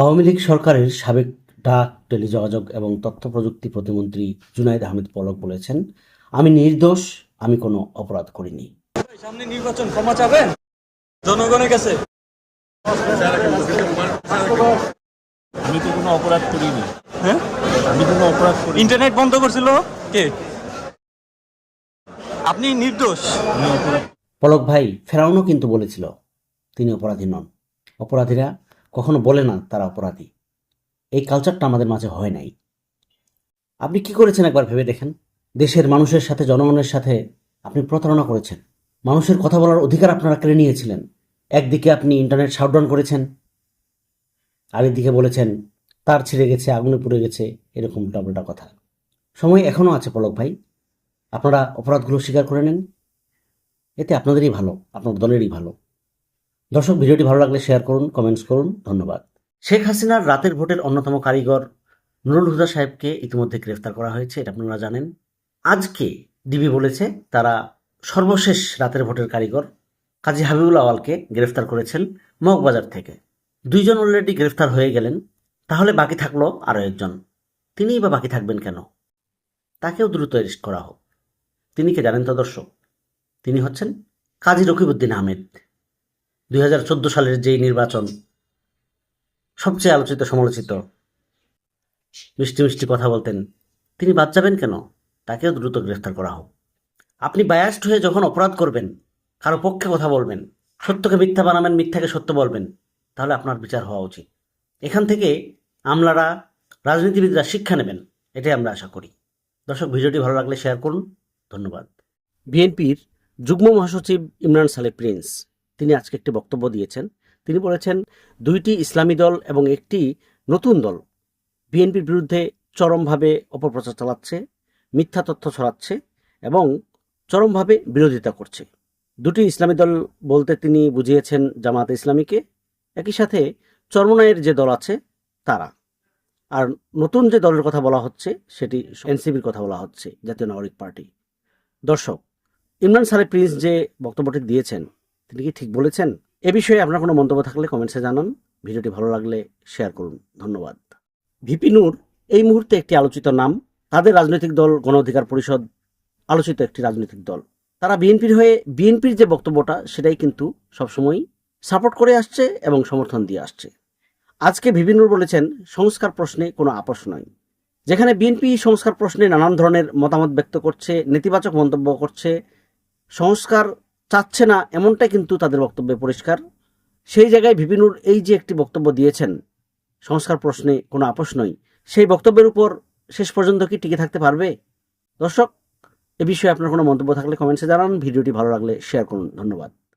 আওয়ামী লীগ সরকারের সাবেক ডাক টেলিযোগাযোগ এবং তথ্য প্রযুক্তি প্রতিমন্ত্রী জুনাইদ আহমেদ পলক বলেছেন আমি নির্দোষ আমি কোনো অপরাধ করিনি। সামনে নির্বাচন ক্ষমা চাবেন? জনগণের কাছে? আমি তো কোনো অপরাধ করিনি। হ্যাঁ? আমি কোনো অপরাধ করি ইন্টারনেট বন্ধ করছিল? কে? আপনি নির্দোষ। পলক ভাই ফেরাউনও কিন্তু বলেছিল তিনি অপরাধী নন। অপরাধীরা কখনো বলে না তারা অপরাধী। এই কালচারটা আমাদের মাঝে হয় নাই। আপনি কি করেছেন একবার ভেবে দেখেন? দেশের মানুষের সাথে, জনগণের সাথে আপনি প্রতারণা করেছেন। মানুষের কথা বলার অধিকার আপনারা কেড়ে নিয়েছিলেন। একদিকে আপনি ইন্টারনেট শাটডাউন করেছেন, আরেকদিকে বলেছেন, তার ছিঁড়ে গেছে, আগুনে পুড়ে গেছে, এরকম উল্টাপাল্টা কথা। সময় এখনও আছে পলক ভাই। আপনারা অপরাধগুলো স্বীকার করে নেন। এতে আপনাদেরই ভালো আপনার দলেরই ভালো। দর্শক, ভিডিওটি ভালো লাগলে শেয়ার করুন কমেন্টস করুন, ধন্যবাদ। শেখ হাসিনার রাতের ভোটের অন্যতম কারিগর নুরুল হুদা সাহেবকে ইতিমধ্যে গ্রেফতার করা হয়েছে, এটা আপনারা জানেন। আজকে ডিবি বলেছে তারা সর্বশেষ রাতের ভোটের কারিগর কাজী হাবিবুল আওয়ালকে গ্রেফতার করেছেন মগবাজার থেকে। দুইজন অলরেডি গ্রেফতার হয়ে গেলেন, তাহলে বাকি থাকল আরও একজন। তিনিই বা বাকি থাকবেন কেন? তাকেও দ্রুত অ্যারেস্ট করা হোক। তিনি কে জানেন তো দর্শক? তিনি হচ্ছেন কাজী রকিবউদ্দিন আহমেদ। দুই হাজার চোদ্দ সালের যেই নির্বাচন, সবচেয়ে আলোচিত, সমালোচিত, মিষ্টি মিষ্টি কথা বলতেন, তিনি বাদ যাবেন কেন? তাকেও দ্রুত গ্রেফতার করা হোক। আপনি বায়াস্ট হয়ে যখন অপরাধ করবেন, কারও পক্ষে কথা বলবেন, সত্যকে মিথ্যা বানাবেন, মিথ্যাকে সত্য বলবেন, তাহলে আপনার বিচার হওয়া উচিত। এখান থেকে আমলারা, রাজনীতিবিদরা শিক্ষা নেবেন, এটাই আমরা আশা করি। দর্শক, ভিডিওটি ভালো লাগলে শেয়ার করুন। ধন্যবাদ। বিএনপির যুগ্ম মহাসচিব ইমরান সালে প্রিন্স তিনি আজকে একটি বক্তব্য দিয়েছেন। তিনি বলেছেন, দুইটি ইসলামী দল এবং একটি নতুন দল বিএনপির বিরুদ্ধে চরমভাবে অপপ্রচার চালাচ্ছে, মিথ্যা তথ্য ছড়াচ্ছে এবং চরমভাবে বিরোধিতা করছে। দুটি ইসলামী দল বলতে তিনি বুঝিয়েছেন জামাত ইসলামীকে, একই সাথে চরমনায়ের যে দল আছে তারা। আর নতুন যে দলের কথা বলা হচ্ছে সেটি এনসিবির কথা বলা হচ্ছে, জাতীয় নাগরিক পার্টি। দর্শক, ইমরান সালে প্রিন্স যে বক্তব্যটি দিয়েছেন তিনি কি ঠিক বলেছেন? এ বিষয়ে আপনার কোনো মন্তব্য থাকলে কমেন্টসে জানান। ভিডিওটি ভালো লাগলে শেয়ার করুন। ধন্যবাদ। ভিপি নূর, এই মুহূর্তে একটি আলোচিত নাম। তাদের রাজনৈতিক দল, গণ অধিকার পরিষদ আলোচিত একটি রাজনৈতিক দল। তারা বিএনপির হয়ে, বিএনপির যে বক্তব্যটা, সেটাই কিন্তু সবসময় সাপোর্ট করে আসছে এবং সমর্থন দিয়ে আসছে। আজকে ভিপি নূর বলেছেন, সংস্কার প্রশ্নে কোনো আপোষ নয়। যেখানে বিএনপি সংস্কার প্রশ্নে নানান ধরনের মতামত ব্যক্ত করছে, নেতিবাচক মন্তব্য করছে, সংস্কার চাচ্ছে না এমনটাই কিন্তু তাদের বক্তব্যে পরিষ্কার। সেই জায়গায় ভিপিনুর এই যে একটি বক্তব্য দিয়েছেন, সংস্কার প্রশ্নে কোনো আপোষ নই, সেই বক্তব্যের উপর শেষ পর্যন্ত কি টিকে থাকতে পারবে? দর্শক, এ বিষয়ে আপনার কোনো মন্তব্য থাকলে কমেন্টসে জানান, ভিডিওটি ভালো লাগলে শেয়ার করুন। ধন্যবাদ।